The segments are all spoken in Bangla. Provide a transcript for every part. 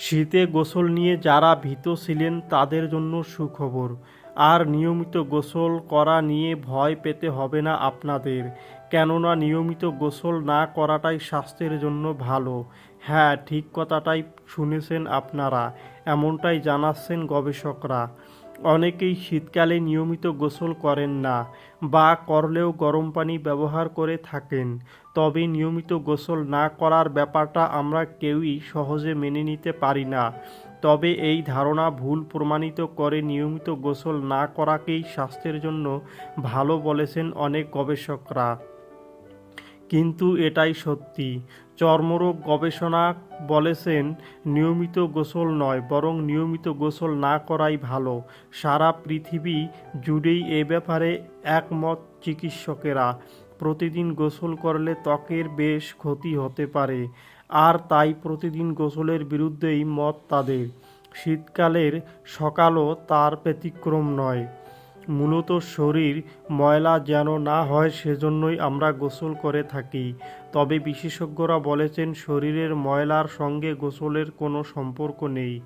শীতে গোসল নিয়ে যারা ভীত ছিলেন তাদের জন্য সুখবর। আর নিয়মিত গোসল করা নিয়ে ভয় পেতে হবে না আপনাদের। কেননা নিয়মিত গোসল না করাটাই স্বাস্থ্যের জন্য ভালো। হ্যাঁ ঠিক কথাটাই শুনেছেন আপনারা, এমনটাই জানাচ্ছেন গবেষকরা। অনেকেই শীতকালে নিয়মিত গোসল করেন না। বা করলেও গরম পানি ব্যবহার করে থাকেন। তবে নিয়মিত গোসল না করার ব্যাপারটা আমরা কেউই সহজে মেনে নিতে পারি না। তবে এই ধারণা ভুল প্রমাণিত করে নিয়মিত গোসল না করাকেই স্বাস্থ্যের জন্য ভালো বলেছেন অনেক গবেষকরা। কিন্তু এটাই সত্যি। চর্মরোগ গবেষণা বলেছেন, নিয়মিত গোসল নয়, বরং নিয়মিত গোসল না করাই ভালো। সারা পৃথিবী জুড়েই এ ব্যাপারে একমত চিকিৎসকেরা। প্রতিদিন গোসল করলে ত্বকের বেশ ক্ষতি হতে পারে, আর তাই প্রতিদিন গোসলের বিরুদ্ধেই মত তাদের। শীতকালের সকালও তার ব্যতিক্রম নয়। মূলত শরীর ময়লা যেন না হয় সেজন্যই আমরা গোসল করে থাকি। তবে বিশেষজ্ঞরা বলেছেন, শরীরের ময়লার সঙ্গে গোসলের কোনো সম্পর্ক নেই।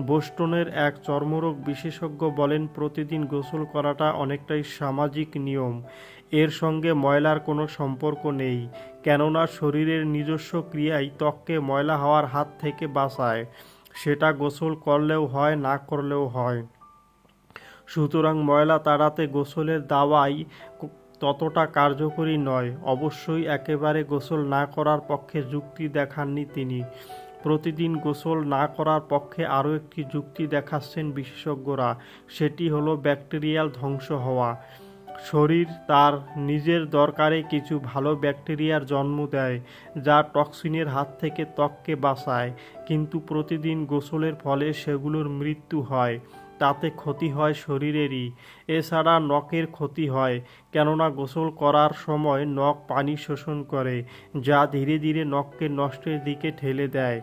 বোস্টনের এক চর্মরোগ বিশেষজ্ঞ বলেন, প্রতিদিন গোসল করাটা অনেকটাই সামাজিক নিয়ম। এর সঙ্গে ময়লার কোনো সম্পর্ক নেই, কেননা শরীরের নিজস্ব ক্রিয়াই ত্বককে ময়লা হওয়ার হাত থেকে বাঁচায়। সেটা গোসল করলেও হয়, না করলেও হয়। সুতরাং ময়লা তাড়াতে গোসলের দাওয়াই ততটা কার্যকরী নয়। অবশ্যই একেবারে গোসল না করার পক্ষে যুক্তি দেখাননি তিনি। প্রতিদিন গোসল না করার পক্ষে আরও একটি যুক্তি দেখাচ্ছেন বিশেষজ্ঞরা। সেটি হলো ব্যাকটেরিয়াল ধ্বংস হওয়া। শরীর তার নিজের দরকারে কিছু ভালো ব্যাকটেরিয়ার জন্ম দেয়, যা টক্সিনের হাত থেকে ত্বককে বাঁচায়। কিন্তু প্রতিদিন গোসলের ফলে সেগুলোর মৃত্যু হয়। তাতে ক্ষতি হয় শরীরেরই, এছাড়া নখের ক্ষতি হয়, কেননা গোসল করার সময় নখ পানি শোষণ করে, যা ধীরে ধীরে নখকে নষ্টের দিকে ঠেলে দেয়।